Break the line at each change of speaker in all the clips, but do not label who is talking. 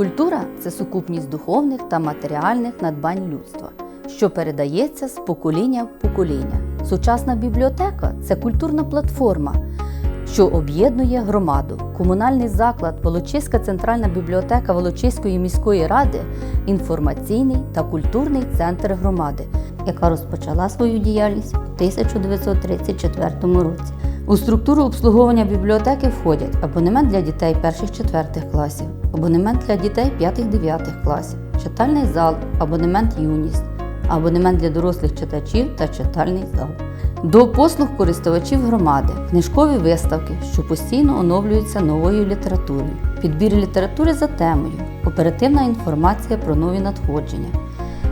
Культура це сукупність духовних та матеріальних надбань людства, що передається з покоління в покоління. Сучасна бібліотека це культурна платформа, що об'єднує громаду. Комунальний заклад Волочиська центральна бібліотека Волочиської міської ради інформаційний та культурний центр громади, яка розпочала свою діяльність у 1934 році. У структуру обслуговування бібліотеки входять абонемент для дітей перших-четвертих класів, абонемент для дітей п'ятих-дев'ятих класів, читальний зал, абонемент юність, абонемент для дорослих читачів та читальний зал. До послуг користувачів громади, книжкові виставки, що постійно оновлюються новою літературою, підбір літератури за темою, оперативна інформація про нові надходження,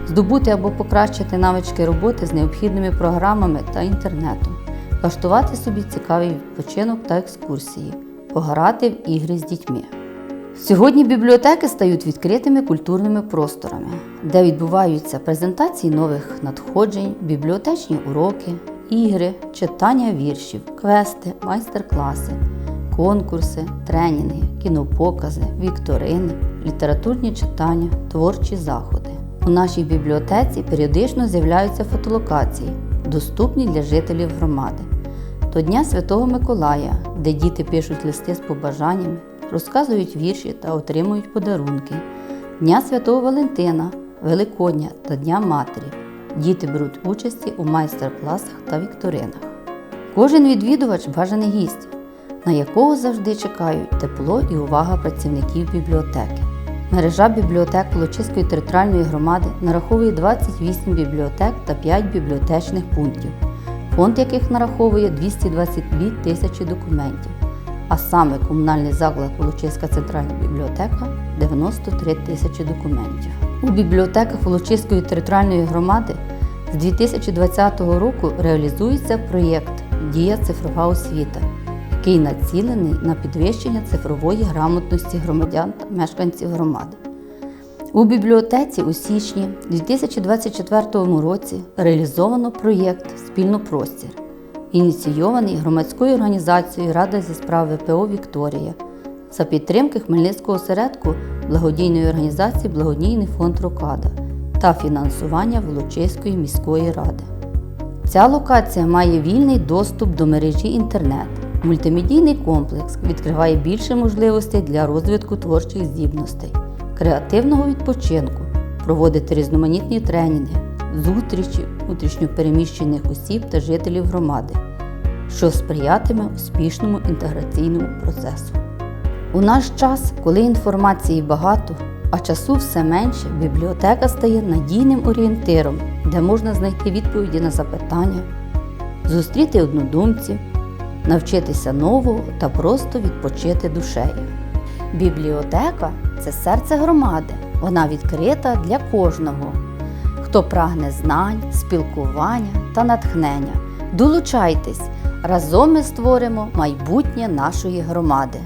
здобути або покращити навички роботи з необхідними програмами та інтернетом, влаштувати собі цікавий відпочинок та екскурсії, пограти в ігри з дітьми. Сьогодні бібліотеки стають відкритими культурними просторами, де відбуваються презентації нових надходжень, бібліотечні уроки, ігри, читання віршів, квести, майстер-класи, конкурси, тренінги, кінопокази, вікторини, літературні читання, творчі заходи. У нашій бібліотеці періодично з'являються фотолокації, доступні для жителів громади. До Дня Святого Миколая, де діти пишуть листи з побажаннями, розказують вірші та отримують подарунки, Дня Святого Валентина, Великодня та Дня Матері. Діти беруть участі у майстер-класах та вікторинах. Кожен відвідувач бажаний гість, на якого завжди чекають тепло і увага працівників бібліотеки. Мережа бібліотек Волочиської територіальної громади нараховує 28 бібліотек та 5 бібліотечних пунктів, фонд яких нараховує 222 тисячі документів, а саме комунальний заклад Волочиська центральна бібліотека 93 тисячі документів. У бібліотеках Волочиської територіальної громади з 2020 року реалізується проєкт Дія цифрова освіта, який націлений на підвищення цифрової грамотності громадян та мешканців громади. У бібліотеці у січні 2024 році реалізовано проєкт Спільнопростір, ініційований громадською організацією Рада зі справ ВПО Вікторія за підтримки Хмельницького осередку благодійної організації Благодійний фонд Рокада та фінансування Волочиської міської ради. Ця локація має вільний доступ до мережі інтернет. Мультимедійний комплекс відкриває більше можливостей для розвитку творчих здібностей, креативного відпочинку, проводити різноманітні тренінги, зустрічі внутрішньопереміщених осіб та жителів громади, що сприятиме успішному інтеграційному процесу. У наш час, коли інформації багато, а часу все менше, бібліотека стає надійним орієнтиром, де можна знайти відповіді на запитання, зустріти однодумців, навчитися нового та просто відпочити душею. Бібліотека це серце громади. Вона відкрита для кожного, хто прагне знань, спілкування та натхнення. Долучайтесь! Разом ми створимо майбутнє нашої громади.